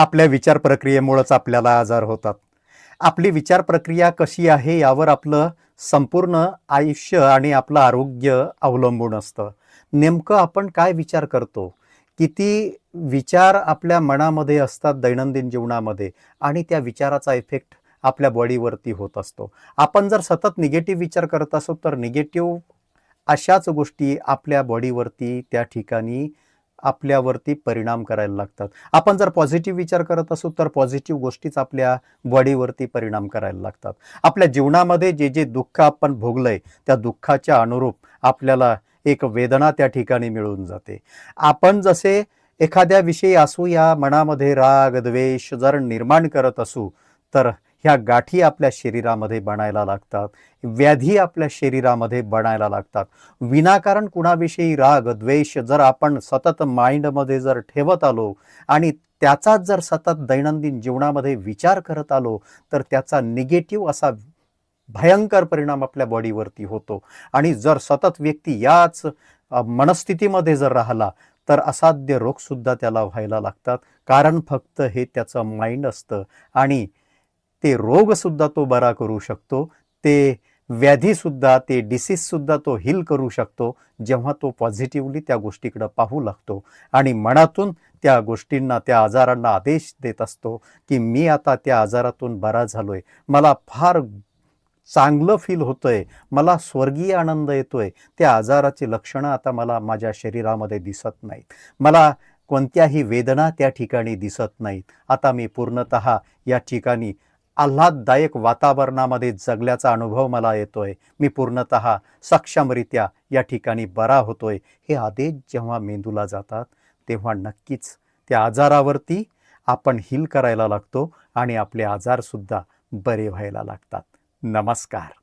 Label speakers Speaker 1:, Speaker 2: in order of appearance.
Speaker 1: आपल्या विचार प्रक्रियेमुळंच आपल्याला आजार होतात. आपली विचार प्रक्रिया कशी आहे यावर आपलं संपूर्ण आयुष्य आणि आपलं आरोग्य अवलंबून असतं. नेमकं आपण काय विचार करतो? किती विचार आपल्या मनामध्ये असतात दैनंदिन जीवनामध्ये आणि त्या विचाराचा इफेक्ट आपल्या बॉडीवरती होत असतो. आपण जर सतत निगेटिव्ह विचार करत असो तर निगेटिव्ह अशाच गोष्टी आपल्या बॉडीवरती त्या ठिकाणी आपल्यावरती परिणाम करायला लागतात. आपण जर पॉझिटिव्ह विचार करत असू तर पॉझिटिव्ह गोष्टीच आपल्या बॉडीवरती परिणाम करायला लागतात. आपल्या जीवनामध्ये जे जे दुःख आपण भोगलंय त्या दुःखाच्या अनुरूप आपल्याला एक वेदना त्या ठिकाणी मिळून जाते. आपण जसे एखाद्या विषयी असू या मनामध्ये राग द्वेष जर निर्माण करत असू तर ह्या गाठी आपल्या शरीरामध्ये बनायला लागतात. व्याधी आपल्या शरीरामध्ये बनायला लागतात. विनाकारण कुणाविषयी राग द्वेष जर आपण सतत माइंडमध्ये जर ठेवत आलो आणि त्याचाच जर सतत दैनंदिन जीवनामध्ये विचार करत आलो तर त्याचा निगेटिव्ह असा भयंकर परिणाम आपल्या बॉडीवरती होतो. आणि जर सतत व्यक्ती याच मनस्थितीमध्ये जर राहिला तर असाध्य रोगसुद्धा त्याला व्हायला लागतात. कारण फक्त हे त्याचं माइंड असतं आणि ते रोगसुद्धा तो बरा करू शकतो. ते व्याधीसुद्धा ते डिसीजसुद्धा तो हिल करू शकतो. जेव्हा तो पॉझिटिव्हली त्या गोष्टीकडं पाहू लागतो. आणि मनातून त्या गोष्टींना त्या आजारांना आदेश देत असतो की मी आता त्या आजारातून बरा झालो आहे मला फार चांगलं फील होतंय. मला स्वर्गीय आनंद येतो आहे त्या आजाराची लक्षणं आता मला माझ्या शरीरामध्ये दिसत नाहीत. मला कोणत्याही वेदना त्या ठिकाणी दिसत नाहीत. आता मी पूर्णत या ठिकाणी आल्हाददायक वातावरणामध्ये जगल्याचा अनुभव मला येतोय. मी पूर्णत सक्षमरित्या या ठिकाणी बरा होतोय. हे आदेश जेव्हा मेंदूला जातात तेव्हा नक्कीच त्या आजारावरती आपण हील करायला लागतो आणि आपले आजारसुद्धा बरे व्हायला लागतात. नमस्कार.